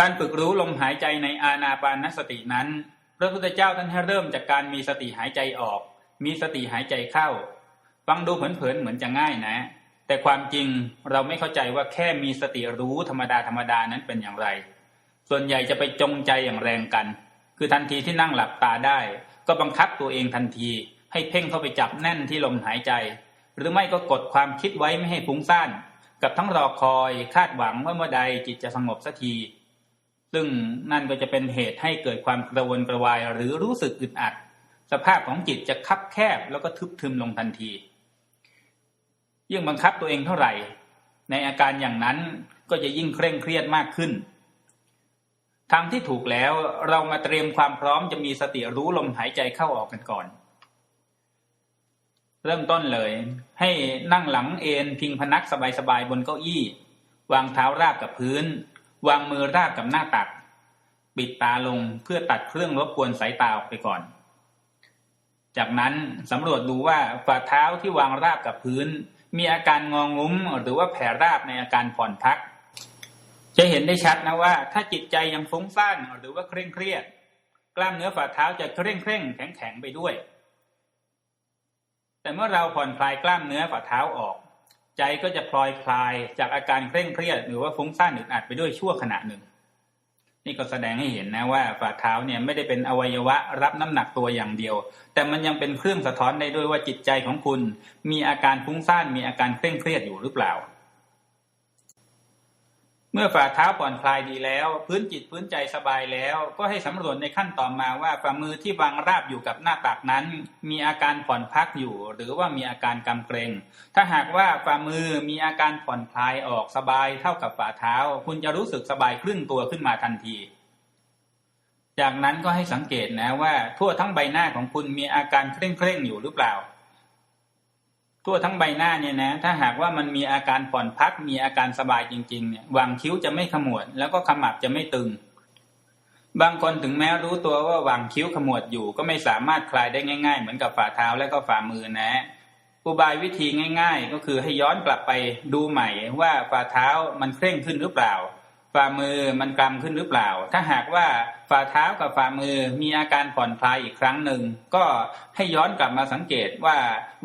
การฝึกรู้ลมหายใจในอานาปานสตินั้น พระพุทธเจ้าท่านให้เริ่มจากการมีสติหายใจออก มีสติหายใจเข้า ฟังดูเผินๆเหมือนจะง่ายนะ แต่ความจริงเราไม่เข้าใจว่าแค่มีสติรู้ธรรมดาธรรมดานั้นเป็นอย่างไร ส่วนใหญ่จะไปจงใจอย่างแรงกัน คือทันทีที่นั่งหลับตาได้ ก็บังคับตัวเองทันที ให้เพ่งเข้าไปจับแน่นที่ลมหายใจ หรือไม่ก็กดความคิดไว้ไม่ให้ฟุ้งซ่าน กับทั้งรอคอยคาดหวังว่าเมื่อใดจิตจะสงบสักที ซึ่งนั่นก็จะเป็นเหตุให้เกิดความกระวนกระวายหรือรู้สึกอึดอัด สภาพของจิตจะคับแคบแล้วก็ทึบทึมลงทันที ยิ่งบังคับตัวเองเท่าไหร่ ในอาการอย่างนั้นก็จะยิ่งเคร่งเครียดมากขึ้นทางที่ถูกแล้วเรามาเตรียมความพร้อมจะมีสติรู้ลมหายใจเข้าออกกันก่อน เริ่มต้นเลย ให้นั่งหลังเอนพิงพนักสบายๆบนเก้าอี้ วางเท้าราบกับพื้น วางมือราบกับหน้าตัก ปิดตาลงเพื่อตัดเครื่องรบกวนสายตาออกไปก่อน จากนั้นสำรวจดูว่าฝ่าเท้าที่วางราบกับพื้น มีอาการงองงุ้มหรือว่าแผ่ราบในอาการผ่อนพัก จะเห็นได้ชัดนะว่า ถ้าจิตใจยังฟุ้งซ่านหรือว่าเคร่งเครียด กล้ามเนื้อฝ่าเท้าจะเคร่งเคร่งแข็งแข็งไปด้วย แต่เมื่อเราผ่อนคลายกล้ามเนื้อฝ่าเท้าออก ใจก็จะพลอยคลายจากอาการเคร่งเครียดหรือว่าฟุ้งซ่านอึดอัดไปด้วยชั่วขณะหนึ่ง นี่ก็แสดงให้เห็นนะว่าฝ่าเท้าเนี่ยไม่ได้เป็นอวัยวะรับน้ำหนักตัวอย่างเดียว แต่มันยังเป็นเครื่องสะท้อนได้ด้วยว่าจิตใจของคุณ มีอาการฟุ้งซ่านมีอาการเคร่งเครียดอยู่หรือเปล่า เมื่อฝ่าเท้าผ่อนคลายดีแล้ว พื้นจิตพื้นใจสบายแล้ว ก็ให้สำรวจในขั้นต่อมาว่าฝ่ามือที่วางราบอยู่กับหน้าตักนั้น มีอาการผ่อนพักอยู่ หรือว่ามีอาการกำเกรงถ้าหากว่าฝ่ามือมีอาการผ่อนคลายออกสบายเท่ากับฝ่าเท้า คุณจะรู้สึกสบายครึ่งตัวขึ้นมาทันที จากนั้นก็ให้สังเกตนะว่า ทั่วทั้งใบหน้าของคุณมีอาการเคร่งเคร่งๆอยู่หรือเปล่า ทั่วทั้งใบหน้าเนี่ยนะ ถ้าหากว่ามันมีอาการผ่อนพักมีอาการสบายจริงๆเนี่ยวางคิ้วจะไม่ขมวด แล้วก็ขมับจะไม่ตึง บางคนถึงแม้รู้ตัวว่าวางคิ้วขมวดอยู่ก็ไม่สามารถคลายได้ง่าย ๆ เหมือนกับฝ่าเท้าและก็ฝ่ามือนะอุบายวิธีง่าย ๆ ก็คือให้ย้อนกลับไปดูใหม่ว่าฝ่าเท้ามันเคร่งขึ้นหรือเปล่า ฝ่ามือมันกำขึ้นหรือเปล่า ถ้าหากว่าฝ่าเท้ากับฝ่ามือมีอาการผ่อนคลายอีกครั้งหนึ่ง ก็ให้ย้อนกลับมาสังเกตว่า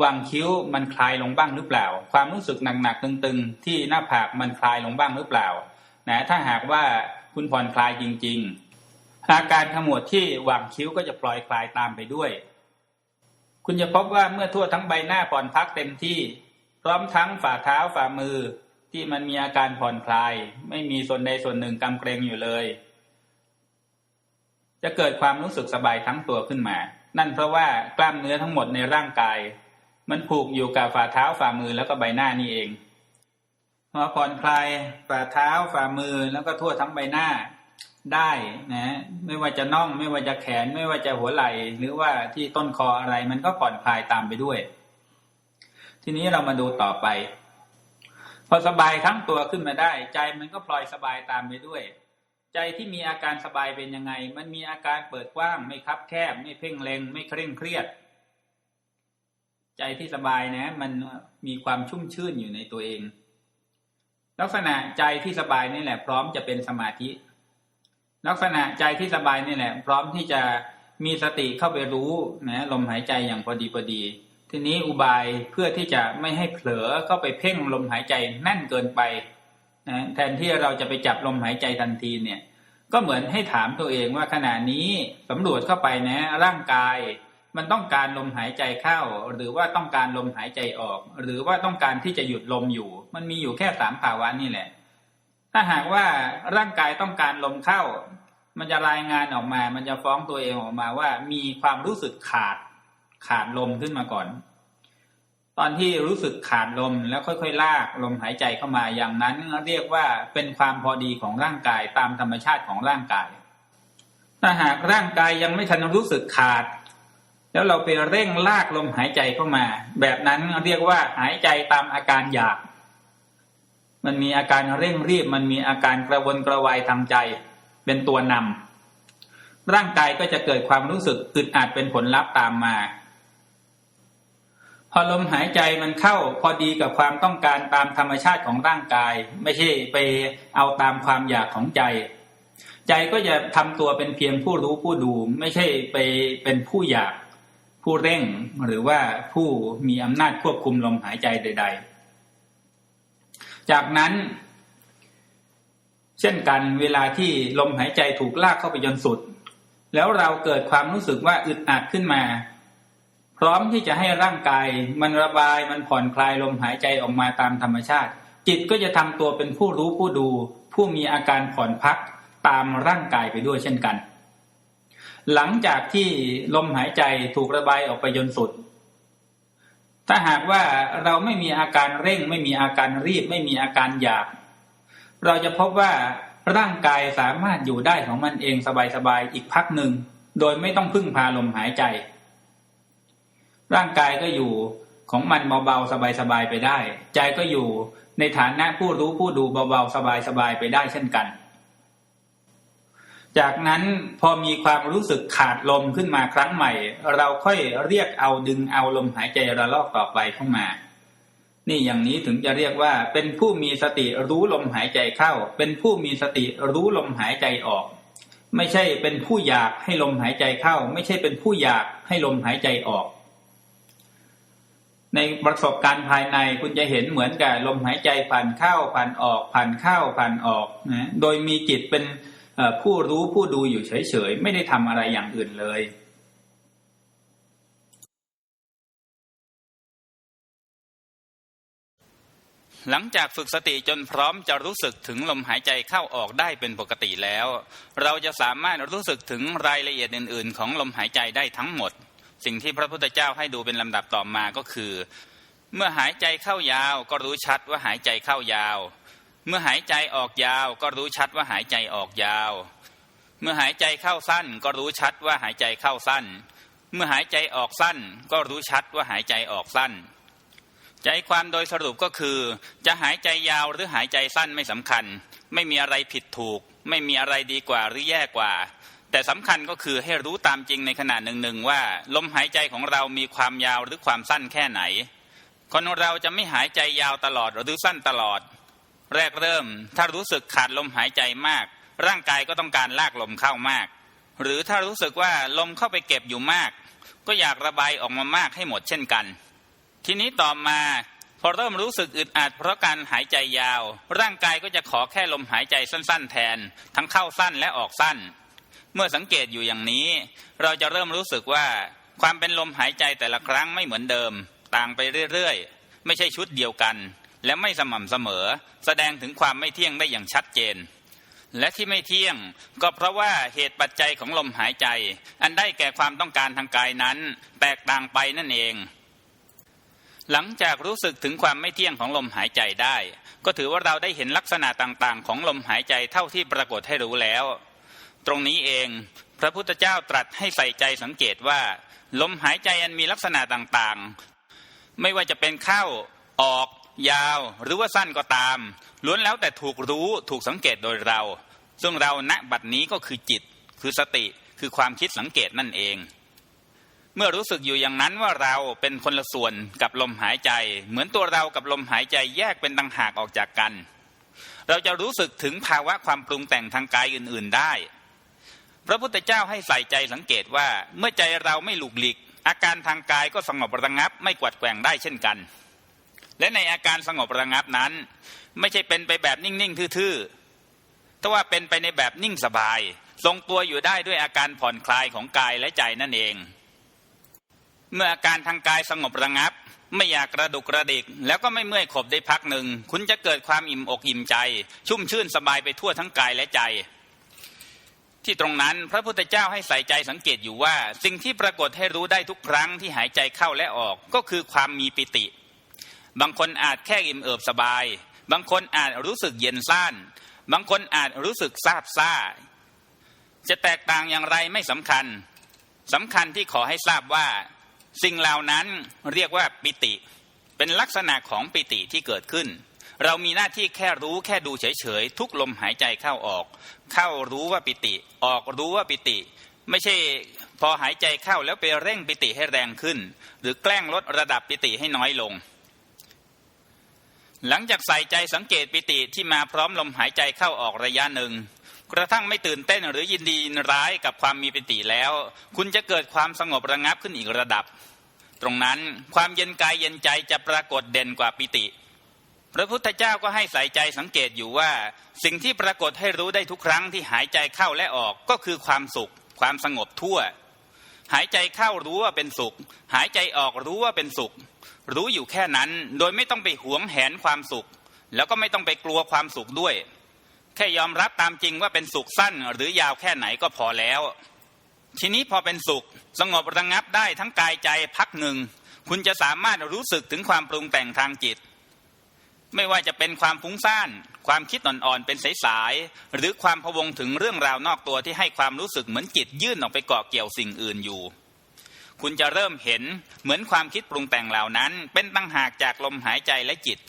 วางคิ้วมันคลายลงบ้างหรือเปล่า ความรู้สึกหนักๆตึงๆ ที่หน้าผากมันคลายลงบ้างหรือเปล่านะถ้าหากว่าคุณผ่อนคลายจริง ๆ อาการขมวดที่วางคิ้วก็จะปล่อยคลายตามไปด้วย คุณจะพบว่าเมื่อทั่วทั้งใบหน้าผ่อนพักเต็มที่ พร้อมทั้งฝ่าเท้าฝ่ามือ ที่มันมีอาการผ่อนคลาย ไม่มีส่วนใดส่วนหนึ่งกำเกรงอยู่เลย จะเกิดความรู้สึกสบายทั้งตัวขึ้นมา นั่นเพราะว่ากล้ามเนื้อทั้งหมดในร่างกาย มันผูกอยู่กับฝ่าเท้าฝ่ามือแล้วก็ใบหน้านี่เองพอผ่อนคลายฝ่าเท้าฝ่ามือแล้วก็ทั่วทั้งใบหน้าได้นะไม่ว่าจะน่องไม่ว่าจะแขนไม่ว่าจะหัวไหล่หรือว่าที่ต้นคออะไรมันก็ผ่อนคลายตามไปด้วย ทีนี้เรามาดูต่อไป พอสบายทั้งตัวขึ้นมาได้ ใจมันก็พลอยสบายตามไปด้วย ใจที่มีอาการสบายเป็นยังไง มันมีอาการเปิดกว้าง ไม่คับแคบ ไม่เพ่งเล็งไม่เคร่งเครียด ใจที่สบายนะ มันมีความชุ่มชื่นอยู่ในตัวเอง ลักษณะใจที่สบายนี่แหละ พร้อมจะเป็นสมาธิ ลักษณะใจที่สบายนี่แหละ พร้อมที่จะมีสติเข้าไปรู้นะลมหายใจอย่างพอดีพอดี ทีนี้อุบายเพื่อที่จะไม่ให้เผลอเข้าไปเพ่งลมหายใจแน่นเกินไปนะแทนที่เราจะไปจับลมหายใจทันทีเนี่ย ก็เหมือนให้ถามตัวเองว่าขณะนี้สำรวจเข้าไปนะ ร่างกาย มันต้องการลมหายใจเข้า หรือว่าต้องการลมหายใจออก หรือว่าต้องการที่จะหยุดลมอยู่ มันมีอยู่แค่สามภาวะนี่แหละ ถ้าหากว่าร่างกายต้องการลมเข้า มันจะรายงานออกมา มันจะฟ้องตัวเองออกมาว่ามีความรู้สึกขาด ขาดลมขึ้นมาก่อน ตอนที่รู้สึกขาดลมแล้วค่อยๆ ลากลมหายใจเข้ามาอย่างนั้นเรียกว่าเป็นความพอดีของร่างกายตามธรรมชาติของร่างกาย ถ้าหากร่างกายยังไม่ทันรู้สึกขาด แล้วเราไปเร่งลากลมหายใจเข้ามา แบบนั้นเรียกว่าหายใจตามอาการอยาก มันมีอาการเร่งรีบ มันมีอาการกระวนกระวายทางใจ เป็นตัวนำร่างกายก็จะเกิดความรู้สึกอึดอัดเป็นผลลัพธ์ตามมา พอลมหายใจมันเข้าพอดีกับความต้องการตามธรรมชาติของร่างกาย ไม่ใช่ไปเอาตามความอยากของใจ ใจก็จะทำตัวเป็นเพียงผู้รู้ผู้ดู ไม่ใช่ไปเป็นผู้อยากผู้เร่งหรือว่าผู้มีอำนาจควบคุมลมหายใจใด ๆ จากนั้น เช่นกันเวลาที่ลมหายใจถูกลากเข้าไปจนสุด แล้วเราเกิดความรู้สึกว่าอึดอัดขึ้นมา พร้อมที่จะให้ร่างกายมันระบายมันผ่อนคลายลมหายใจออกมาตามธรรมชาติ จิตก็จะทำตัวเป็นผู้รู้ผู้ดู ผู้มีอาการผ่อนพักตามร่างกายไปด้วยเช่นกัน หลังจากที่ลมหายใจถูกระบายออกไปจนสุด ถ้าหากว่าเราไม่มีอาการเร่ง ไม่มีอาการรีบ ไม่มีอาการอยาก เราจะพบว่าร่างกายสามารถอยู่ได้ของมันเองสบายๆอีกพักหนึ่ง โดยไม่ต้องพึ่งพาลมหายใจ ร่างกายก็อยู่ของมันเบาๆสบายๆไปได้ ใจก็อยู่ในฐานะผู้รู้ผู้ดูเบาๆสบายๆไปได้เช่นกัน จากนั้นพอมีความรู้สึกขาดลมขึ้นมาครั้งใหม่ เราค่อยเรียกเอาดึงเอาลมหายใจระลอกต่อไปเข้ามา นี่อย่างนี้ถึงจะเรียกว่า เป็นผู้มีสติรู้ลมหายใจเข้า เป็นผู้มีสติรู้ลมหายใจออก ไม่ใช่เป็นผู้อยากให้ลมหายใจเข้า ไม่ใช่เป็นผู้อยากให้ลมหายใจออก ในประสบการณ์ภายในคุณจะเห็นเหมือนกับลมหายใจผ่านเข้าผ่านออก ผ่านเข้าผ่านออกนะโดยมีจิตเป็นผู้รู้ผู้ดูอยู่เฉยๆ ไม่ได้ทำอะไรอย่างอื่นเลยหลังจากฝึกสติจนพร้อมจะรู้สึกถึงลมหายใจเข้าออกได้เป็นปกติแล้ว เราจะสามารถรู้สึกถึงรายละเอียดอื่น ๆ ของลมหายใจได้ทั้งหมด สิ่งที่พระพุทธเจ้าให้ดูเป็นลำดับต่อมาก็คือ เมื่อหายใจเข้ายาวก็รู้ชัดว่าหายใจเข้ายาว เมื่อหายใจออกยาวก็รู้ชัดว่าหายใจออกยาว เมื่อหายใจเข้าสั้นก็รู้ชัดว่าหายใจเข้าสั้น เมื่อหายใจออกสั้นก็รู้ชัดว่าหายใจออกสั้น ใจความโดยสรุปก็คือ จะหายใจยาวหรือหายใจสั้นไม่สำคัญ ไม่มีอะไรผิดถูก ไม่มีอะไรดีกว่าหรือแย่กว่า แต่สำคัญก็คือให้รู้ตามจริงในขณะหนึ่งๆว่าลมหายใจของเรามีความยาวหรือความสั้นแค่ไหน คนเราจะไม่หายใจยาวตลอดหรือสั้นตลอด แรกเริ่ม ถ้ารู้สึกขาดลมหายใจมาก ร่างกายก็ต้องการลากลมเข้ามาก หรือถ้ารู้สึกว่าลมเข้าไปเก็บอยู่มาก ก็อยากระบายออกมามากให้หมดเช่นกัน ทีนี้ต่อมาพอเริ่มรู้สึกอึดอัดเพราะการหายใจยาว ร่างกายก็จะขอแค่ลมหายใจสั้น ๆ แทน ทั้งเข้าสั้นและออกสั้น เมื่อสังเกตอยู่อย่างนี้ เราจะเริ่มรู้สึกว่าความเป็นลมหายใจแต่ละครั้งไม่เหมือนเดิม ต่างไปเรื่อยๆ ไม่ใช่ชุดเดียวกัน และไม่สม่ำเสมอ แสดงถึงความไม่เที่ยงได้อย่างชัดเจน และที่ไม่เที่ยงก็เพราะว่าเหตุปัจจัยของลมหายใจ อันได้แก่ความต้องการทางกายนั้น แตกต่างไปนั่นเอง หลังจากรู้สึกถึงความไม่เที่ยงของลมหายใจได้ ก็ถือว่าเราได้เห็นลักษณะต่างๆ ของลมหายใจเท่าที่ปรากฏให้รู้แล้ว ตรงนี้เอง พระพุทธเจ้าตรัสให้ใส่ใจสังเกตว่าลมหายใจอันมีลักษณะต่างๆ ไม่ว่าจะเป็นเข้าออก ยาว หรือว่าสั้นก็ตาม ล้วนแล้วแต่ถูกรู้ถูกสังเกตโดยเรา ซึ่งเราณบัดนี้ก็คือจิต คือสติคือความคิดสังเกตนั่นเอง เมื่อรู้สึกอยู่อย่างนั้นว่าเราเป็นคนละส่วนกับลมหายใจ เหมือนตัวเรากับลมหายใจแยกเป็นต่างหากออกจากกัน เราจะรู้สึกถึงภาวะความปรุงแต่งทางกายอื่น ๆได้ พระพุทธเจ้าให้ใส่ใจสังเกตว่า เมื่อใจเราไม่หลุกหลีก อาการทางกายก็สงบระงับ ไม่กวัดแกว่งได้เช่นกัน และในอาการสงบระงับนั้น ไม่ใช่เป็นไปแบบนิ่งๆทื่อๆแต่ว่าเป็นไปในแบบนิ่งสบาย ทรงตัวอยู่ได้ด้วยอาการผ่อนคลายของกายและใจนั่นเอง เมื่ออาการทางกายสงบระงับ ไม่อยากกระดุกกระดิก แล้วก็ไม่เมื่อยขบได้พักหนึ่งคุณจะเกิดความอิ่มอกอิ่มใจ ชุ่มชื่นสบายไปทั่วทั้งกายและใจ ที่ตรงนั้นพระพุทธเจ้าให้ใส่ใจสังเกตอยู่ว่า สิ่งที่ปรากฏให้รู้ได้ทุกครั้งที่หายใจเข้าและออกก็คือความมีปิติ บางคนอาจแค่อิ่มเอิบสบาย บางคนอาจรู้สึกเย็นซ่าน บางคนอาจรู้สึกซาบซ่า จะแตกต่างอย่างไรไม่สำคัญสำคัญที่ขอให้ทราบว่า สิ่งเหล่านั้นเรียกว่าปิติ เป็นลักษณะของปิติที่เกิดขึ้น เรามีหน้าที่แค่รู้แค่ดูเฉยๆทุกลมหายใจเข้าออก เข้ารู้ว่าปิติ ออกรู้ว่าปิติ ไม่ใช่พอหายใจเข้าแล้วไปเร่งปิติให้แรงขึ้น หรือแกล้งลดระดับปิติให้น้อยลง หลังจากใส่ใจสังเกตปิติที่มาพร้อมลมหายใจเข้าออกระยะหนึ่งกระทั่งไม่ตื่นเต้นหรือยินดีร้ายกับความมีปิติแล้ว คุณจะเกิดความสงบระงับขึ้นอีกระดับ ตรงนั้นความเย็นกายเย็นใจจะปรากฏเด่นกว่าปิติ พระพุทธเจ้าก็ให้ใส่ใจสังเกตอยู่ว่า สิ่งที่ปรากฏให้รู้ได้ทุกครั้งที่หายใจเข้าและออกก็คือความสุข ความสงบทั่ว หายใจเข้ารู้ว่าเป็นสุข หายใจออกรู้ว่าเป็นสุข รู้อยู่แค่นั้นโดยไม่ต้องไปหวงแหนความสุข แล้วก็ไม่ต้องไปกลัวความสุขด้วย แค่ยอมรับตามจริงว่าเป็นสุขสั้นหรือยาวแค่ไหนก็พอแล้ว ทีนี้พอเป็นสุข สงบระงับได้ทั้งกายใจพักหนึ่งคุณจะสามารถรู้สึกถึงความปรุงแต่งทางจิต ไม่ว่าจะเป็นความฟุ้งซ่าน ความคิดอ่อนๆ เป็นสายๆ หรือความพวงถึงเรื่องราวนอกตัวที่ให้ความรู้สึกเหมือนจิตยื่นออกไปเกาะเกี่ยวสิ่งอื่นอยู่ คุณจะเริ่มเห็นเหมือนความคิดปรุงแต่งเหล่านั้น เป็นตั้งหากจากลมหายใจและจิต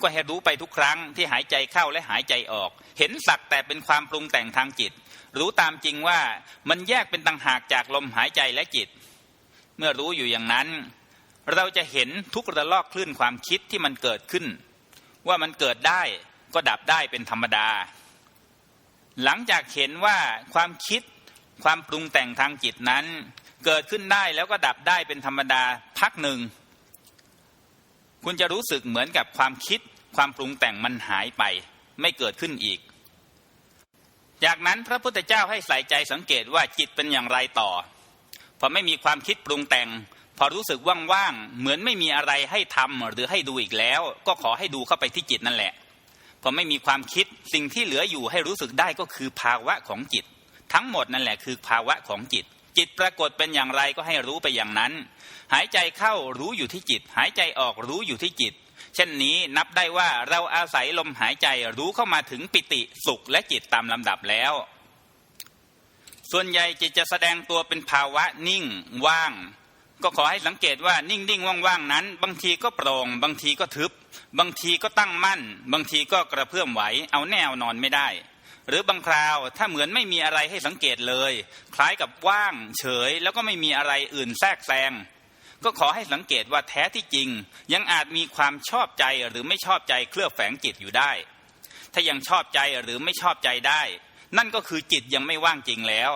ก็ให้รู้ไปทุกครั้งที่หายใจเข้าและหายใจออก เห็นสักแต่เป็นความปรุงแต่งทางจิต รู้ตามจริงว่ามันแยกเป็นต่างหากจากลมหายใจและจิต เมื่อรู้อยู่อย่างนั้น เราจะเห็นทุกระลอกคลื่นความคิดที่มันเกิดขึ้น ว่ามันเกิดได้ก็ดับได้เป็นธรรมดา หลังจากเห็นว่าความคิดความปรุงแต่งทางจิตนั้น เกิดขึ้นได้แล้วก็ดับได้เป็นธรรมดาพักหนึ่ง คุณจะรู้สึกเหมือนกับความคิดความปรุงแต่งมันหายไป ไม่เกิดขึ้นอีก จากนั้นพระพุทธเจ้าให้ใส่ใจสังเกตว่าจิตเป็นอย่างไรต่อพอไม่มีความคิดปรุงแต่ง พอรู้สึกว่างๆเหมือนไม่มีอะไรให้ทำหรือให้ดูอีกแล้ว ก็ขอให้ดูเข้าไปที่จิตนั่นแหละพอไม่มีความคิดสิ่งที่เหลืออยู่ให้รู้สึกได้ก็คือภาวะของจิต ทั้งหมดนั่นแหละคือภาวะของจิต จิตปรากฏเป็นอย่างไรก็ให้รู้ไปอย่างนั้น หายใจเข้ารู้อยู่ที่จิต หายใจออกรู้อยู่ที่จิต เช่นนี้นับได้ว่าเราอาศัยลมหายใจรู้เข้ามาถึงปิติสุขและจิตตามลำดับแล้ว ส่วนใหญ่จิตจะแสดงตัวเป็นภาวะนิ่ง ว่าง ก็ขอให้สังเกตว่านิ่งนิ่งว่างๆนั้น บางทีก็โปร่ง บางทีก็ทึบ บางทีก็ตั้งมั่น บางทีก็กระเพื่อมไหว เอาแนวนอนไม่ได้ หรือบางคราวถ้าเหมือนไม่มีอะไรให้สังเกตเลย คล้ายกับว่าง เฉย แล้วก็ไม่มีอะไรอื่นแทรกแซงก็ขอให้สังเกตว่าแท้ที่จริง ยังอาจมีความชอบใจหรือไม่ชอบใจเคลือบแฝงจิตอยู่ได้ ถ้ายังชอบใจหรือไม่ชอบใจได้ นั่นก็คือจิตยังไม่ว่างจริงแล้ว